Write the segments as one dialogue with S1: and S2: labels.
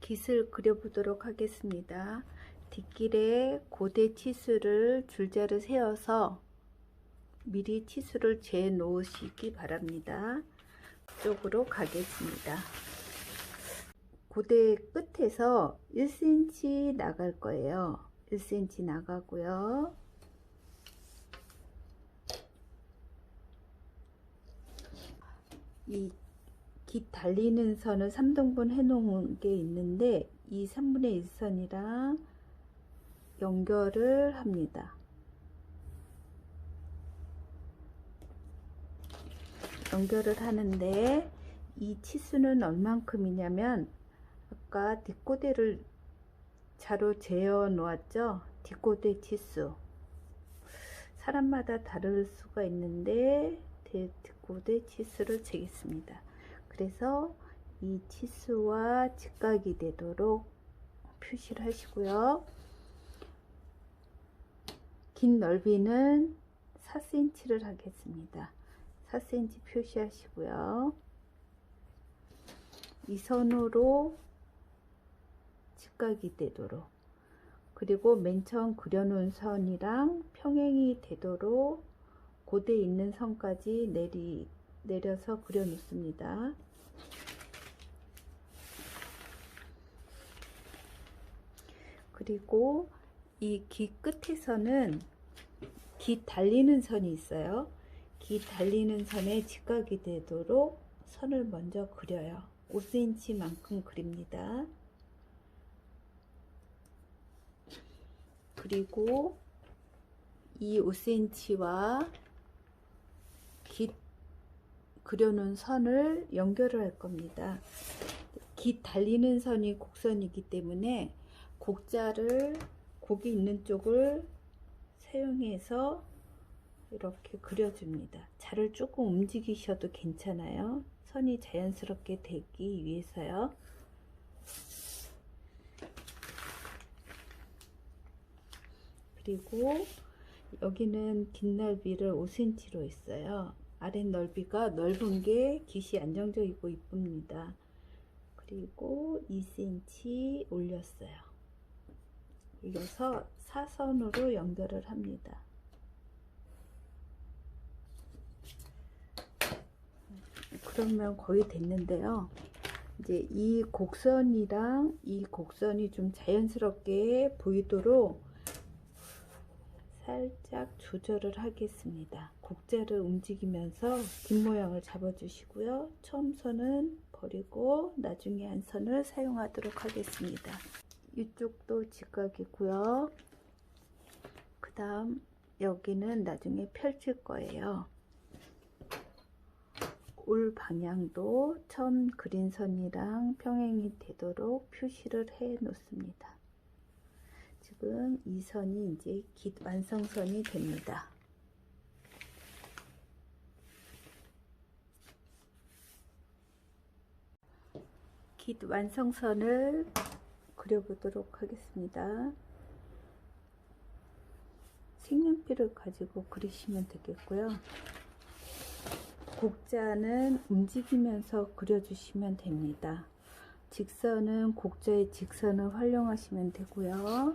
S1: 깃을 그려보도록 하겠습니다. 뒷길에 고대 치수를 줄자를 세워서 미리 치수를 재 놓으시기 바랍니다. 쪽으로 가겠습니다. 고대 끝에서 1cm 나갈 거예요. 1cm 나가고요. 이 깃 달리는 선을 3등분 해 놓은 게 있는데 이 3분의 1선이랑 연결을 합니다. 연결을 하는데 이 치수는 얼만큼이냐면 아까 뒷고대를 자로 재어 놓았죠? 뒷고대 치수. 사람마다 다를 수가 있는데 뒷고대 치수를 재겠습니다 그래서 이 치수와 직각이 되도록 표시를 하시고요. 긴 넓이는 4cm를 하겠습니다. 4cm 표시하시고요. 이 선으로 직각이 되도록. 그리고 맨 처음 그려놓은 선이랑 평행이 되도록 고대 있는 선까지 내리, 내려서 그려 놓습니다. 그리고 이기 끝에서는 기 달리는 선이 있어요. 기 달리는 선에 직각이 되도록 선을 먼저 그려요. 5cm 만큼 그립니다. 그리고 이 5cm와 깃 그려놓은 선을 연결을 할 겁니다. 깃 달리는 선이 곡선이기 때문에 곡자를 곡이 있는 쪽을 사용해서 이렇게 그려줍니다. 자를 조금 움직이셔도 괜찮아요. 선이 자연스럽게 되기 위해서요. 그리고 여기는 뒷넓이를 5cm로 했어요. 아랫 넓이가 넓은 게 깃이 안정적이고 이쁩니다. 그리고 2cm 올렸어요. 올려서 사선으로 연결을 합니다. 그러면 거의 됐는데요. 이제 이 곡선이랑 이 곡선이 좀 자연스럽게 보이도록 살짝 조절을 하겠습니다. 곡자를 움직이면서 뒷모양을 잡아주시고요. 처음 선은 버리고 나중에 한 선을 사용하도록 하겠습니다. 이쪽도 직각이고요. 그 다음 여기는 나중에 펼칠 거예요. 올 방향도 처음 그린 선이랑 평행이 되도록 표시를 해 놓습니다. 지금 이 선이 이제 깃 완성선이 됩니다. 깃 완성선을 그려보도록 하겠습니다. 색연필을 가지고 그리시면 되겠고요. 곡자는 움직이면서 그려주시면 됩니다. 직선은 곡자의 직선을 활용하시면 되고요.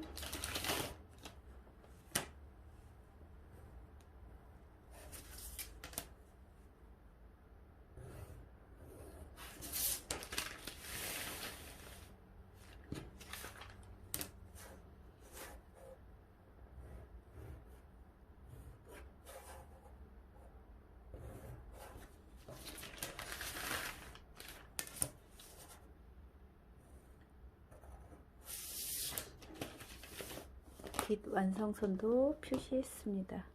S1: 깃 완성선도 표시했습니다.